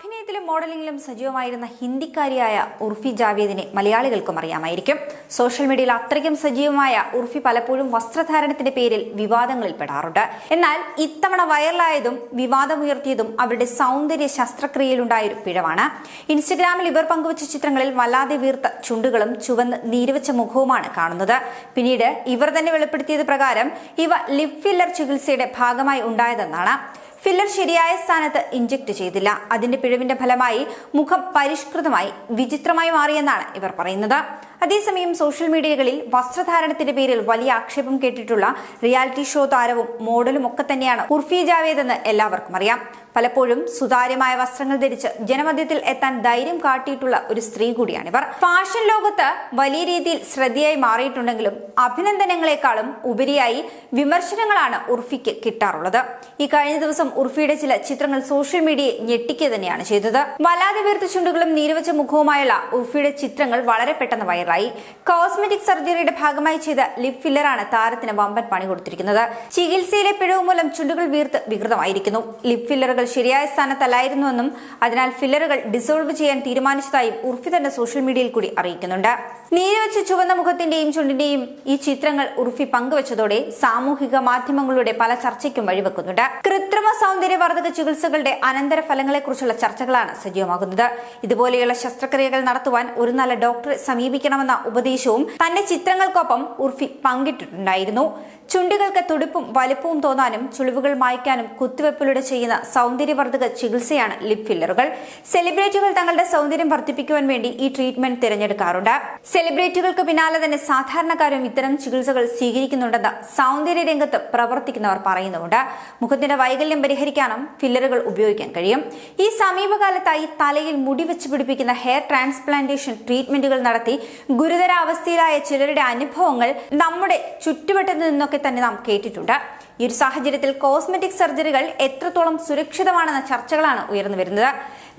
അഭിനയത്തിലും മോഡലിംഗിലും സജീവമായിരുന്ന ഹിന്ദിക്കാരിയായ ഉർഫി ജാവേദിനെ മലയാളികൾക്കും അറിയാമായിരിക്കും. സോഷ്യൽ മീഡിയയിൽ അത്രയ്ക്കും സജീവമായ ഉർഫി പലപ്പോഴും വസ്ത്രധാരണത്തിന്റെ പേരിൽ വിവാദങ്ങളിൽ പെടാറുണ്ട് എന്നാൽ ഇത്തവണ വൈറലായതും വിവാദമുയർത്തിയതും അവരുടെ സൗന്ദര്യ ശസ്ത്രക്രിയയിലുണ്ടായ ഒരു പിഴവാണ്. ഇൻസ്റ്റഗ്രാമിൽ ഇവർ പങ്കുവച്ച ചിത്രങ്ങളിൽ വല്ലാതെ വീർത്ത ചുണ്ടുകളും ചുവന്ന് നീരുവച്ച മുഖവുമാണ് കാണുന്നത്. പിന്നീട് ഇവർ തന്നെ വെളിപ്പെടുത്തിയത് പ്രകാരം ഇവ ലിപ് ഫില്ലർ ചികിത്സയുടെ ഭാഗമായി ഉണ്ടായതെന്നാണ്. ഫില്ലർ ശരിയായ സ്ഥാനത്ത് ഇഞ്ചക്ട് ചെയ്തില്ല. അതിന്റെ പിഴവിന്റെ ഫലമായി മുഖം പരിഷ്കൃതമായി വിചിത്രമായി മാറിയെന്നാണ് ഇവർ പറയുന്നത്. അതേസമയം സോഷ്യൽ മീഡിയകളിൽ വസ്ത്രധാരണത്തിന്റെ പേരിൽ വലിയ ആക്ഷേപം കേട്ടിട്ടുള്ള റിയാലിറ്റി ഷോ താരവും മോഡലും ഒക്കെ തന്നെയാണ് ഉർഫി ജാവേദ് എന്ന് എല്ലാവർക്കും അറിയാം. പലപ്പോഴും സുതാര്യമായ വസ്ത്രങ്ങൾ ധരിച്ച് ജനമധ്യത്തിൽ എത്താൻ ധൈര്യം കാട്ടിയിട്ടുള്ള ഒരു സ്ത്രീ കൂടിയാണിവർ. ഫാഷൻ ലോകത്ത് വലിയ രീതിയിൽ ശ്രദ്ധയായി മാറിയിട്ടുണ്ടെങ്കിലും അഭിനന്ദനങ്ങളെക്കാളും ഉപരിയായി വിമർശനങ്ങളാണ് ഉർഫിക്ക് കിട്ടാറുള്ളത്. ഈ കഴിഞ്ഞ ദിവസം ഉർഫിയുടെ ചില ചിത്രങ്ങൾ സോഷ്യൽ മീഡിയയെ ഞെട്ടിക്കുക തന്നെയാണ് ചെയ്തത്. വല്ലാതെ വീർത്ത ചുണ്ടുകളും നീരുവച്ച മുഖവുമായുള്ള ഉർഫിയുടെ ചിത്രങ്ങൾ വളരെ പെട്ടെന്ന് വൈറലായി കോസ്മെറ്റിക് സർജറിയുടെ ഭാഗമായി ചെയ്ത ലിപ് ഫില്ലറാണ് താരത്തിന് വമ്പൻ പണി കൊടുത്തിരിക്കുന്നത്. ചികിത്സയിലെ പിഴവ് മൂലം ചുണ്ടുകൾ വീർത്ത് വികൃതമായിരിക്കുന്നു. ലിപ് ഫില്ലറുകൾ ശരിയായ സ്ഥാനത്തല്ലായിരുന്നുവെന്നും അതിനാൽ ഫില്ലറുകൾ ഡിസോൾവ് ചെയ്യാൻ തീരുമാനിച്ചതായും ഉർഫി തന്റെ സോഷ്യൽ മീഡിയയിൽ കൂടി അറിയിക്കുന്നുണ്ട്. നീരവച്ച ചുവന്ന മുഖത്തിന്റെയും ചുണ്ടിന്റെയും ഈ ചിത്രങ്ങൾ ഉർഫി പങ്കുവച്ചതോടെ സാമൂഹിക മാധ്യമങ്ങളുടെ പല ചർച്ചയ്ക്കും വഴിവെക്കുന്നുണ്ട്. കൃത്രിമ സൗന്ദര്യവർദ്ധക ചികിത്സകളുടെ അനന്തരഫലങ്ങളെക്കുറിച്ചുള്ള ചർച്ചകളാണ് സജീവമാകുന്നത്. ഇതുപോലെയുള്ള ശസ്ത്രക്രിയകൾ നടത്തുവാൻ ഒരു നല്ല ഡോക്ടറെ സമീപിക്കണമെന്ന ഉപദേശവും തന്റെ ചിത്രങ്ങൾക്കൊപ്പം ഉർഫി പങ്കിട്ടിട്ടുണ്ടായിരുന്നു. ചുണ്ടുകൾക്ക് തുടിപ്പും വലുപ്പവും തോന്നാനും ചുളിവുകൾ മായ്ക്കാനും കുത്തിവെപ്പിലൂടെ ചെയ്യുന്ന സൗന്ദര്യവർദ്ധക ചികിത്സയാണ് ലിപ് ഫില്ലറുകൾ. സെലിബ്രിറ്റികൾ തങ്ങളുടെ സൗന്ദര്യം വർദ്ധിപ്പിക്കുവാൻ വേണ്ടി ഈ ട്രീറ്റ്മെന്റ് തിരഞ്ഞെടുക്കാറുണ്ട്. സെലിബ്രിറ്റികൾക്ക് പിന്നാലെ തന്നെ സാധാരണക്കാരും ഇത്തരം ചികിത്സകൾ സ്വീകരിക്കുന്നുണ്ടെന്ന് സൗന്ദര്യ രംഗത്ത് പ്രവർത്തിക്കുന്നവർ പറയുന്നുമുണ്ട്. മുഖത്തിന്റെ വൈകല്യം പരിഹരിക്കാനും ഫില്ലറുകൾ ഉപയോഗിക്കാൻ കഴിയും. ഈ സമീപകാലത്തായി തലയിൽ മുടി വെച്ച് പിടിപ്പിക്കുന്ന ഹെയർ ട്രാൻസ്പ്ലാന്റേഷൻ ട്രീറ്റ്മെന്റുകൾ നടത്തി ഗുരുതരാവസ്ഥയിലായ ചിലരുടെ അനുഭവങ്ങൾ നമ്മുടെ ചുറ്റുവട്ടത്തു നിന്നൊക്കെ തന്നെ നാം കേട്ടിട്ടുണ്ട്. ഈ ഒരു സാഹചര്യത്തിൽ കോസ്മെറ്റിക് സർജറികൾ എത്രത്തോളം സുരക്ഷിതമാണെന്ന ചർച്ചകളാണ് ഉയർന്നു വരുന്നത്.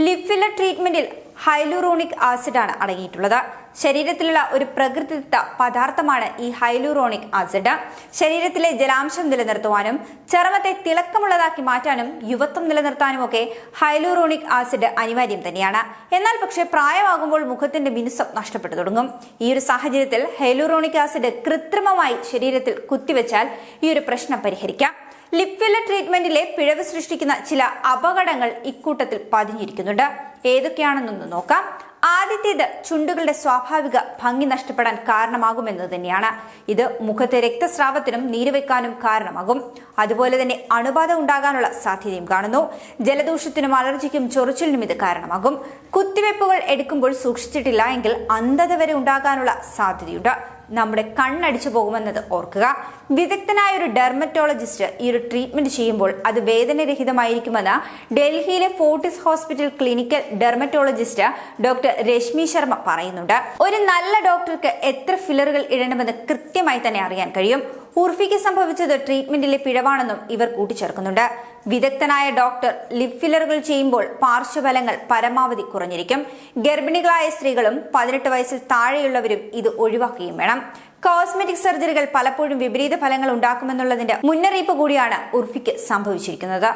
ലിപ് ഫില്ലർ ട്രീറ്റ്മെന്റിൽ ഹൈലൂറോണിക് ആസിഡാണ് അടങ്ങിയിട്ടുള്ളത്. ശരീരത്തിലുള്ള ഒരു പ്രകൃതിദത്ത പദാർത്ഥമാണ് ഈ ഹൈലൂറോണിക് ആസിഡ്. ശരീരത്തിലെ ജലാംശം നിലനിർത്തുവാനും ചർമ്മത്തെ തിളക്കമുള്ളതാക്കി മാറ്റാനും യുവത്വം നിലനിർത്താനും ഒക്കെ ഹൈലൂറോണിക് ആസിഡ് അനിവാര്യം തന്നെയാണ്. എന്നാൽ പക്ഷേ പ്രായമാകുമ്പോൾ മുഖത്തിന്റെ മിനുസം നഷ്ടപ്പെട്ടു തുടങ്ങും. ഈ ഒരു സാഹചര്യത്തിൽ ഹൈലൂറോണിക് ആസിഡ് കൃത്രിമമായി ശരീരത്തിൽ കുത്തിവെച്ചാൽ ഈ ഒരു പ്രശ്നം പരിഹരിക്കാം. ലിപ് ഫില്ലർ ട്രീറ്റ്മെന്റിലെ പിഴവ് സൃഷ്ടിക്കുന്ന ചില അപകടങ്ങൾ ഇക്കൂട്ടത്തിൽ പതിഞ്ഞിരിക്കുന്നുണ്ട്. ഏതൊക്കെയാണെന്നൊന്ന് നോക്കാം. ആദ്യത്തേത് ചുണ്ടുകളുടെ സ്വാഭാവിക ഭംഗി നഷ്ടപ്പെടാൻ കാരണമാകുമെന്നത് തന്നെയാണ്. ഇത് മുഖത്തെ രക്തസ്രാവത്തിനും നീരുവെക്കാനും കാരണമാകും. അതുപോലെ തന്നെ അണുബാധ ഉണ്ടാകാനുള്ള സാധ്യതയും കാണുന്നു. ജലദോഷത്തിനും അലർജിക്കും ചൊറിച്ചിലിനും ഇത് കാരണമാകും. കുത്തിവെപ്പുകൾ എടുക്കുമ്പോൾ സൂക്ഷിച്ചിട്ടില്ല എങ്കിൽ അന്ധത വരെ ഉണ്ടാകാനുള്ള സാധ്യതയുണ്ട്. നമ്മുടെ കണ്ണടിച്ചു പോകുമെന്നത് ഓർക്കുക. വിദഗ്ധനായ ഒരു ഡെർമറ്റോളജിസ്റ്റ് ഈ ഒരു ട്രീറ്റ്മെന്റ് ചെയ്യുമ്പോൾ അത് വേദനരഹിതമായിരിക്കുമെന്ന് ഡൽഹിയിലെ Fortis hospital clinical dermatologist doctor Rashmi Sharma പറയുന്നുണ്ട്. ഒരു നല്ല ഡോക്ടർക്ക് എത്ര ഫില്ലറുകൾ ഇടണമെന്ന് കൃത്യമായി തന്നെ അറിയാൻ കഴിയും. ഉർഫിക്ക് സംഭവിച്ചത് ട്രീറ്റ്മെന്റിലെ പിഴവാണെന്നും ഇവർ കൂട്ടിച്ചേർക്കുന്നുണ്ട്. വിദഗ്ധനായ ഡോക്ടർ ലിപ് ഫില്ലറുകൾ ചെയ്യുമ്പോൾ പാർശ്വഫലങ്ങൾ പരമാവധി കുറഞ്ഞിരിക്കും. ഗർഭിണികളായ സ്ത്രീകളും പതിനെട്ട് വയസ്സിൽ താഴെയുള്ളവരും ഇത് ഒഴിവാക്കുകയും വേണം. കോസ്മെറ്റിക് സർജറികൾ പലപ്പോഴും വിപരീത ഫലങ്ങൾ ഉണ്ടാക്കുമെന്നുള്ളതിന്റെ മുന്നറിയിപ്പ് കൂടിയാണ് ഉർഫിക്ക് സംഭവിച്ചിരിക്കുന്നത്.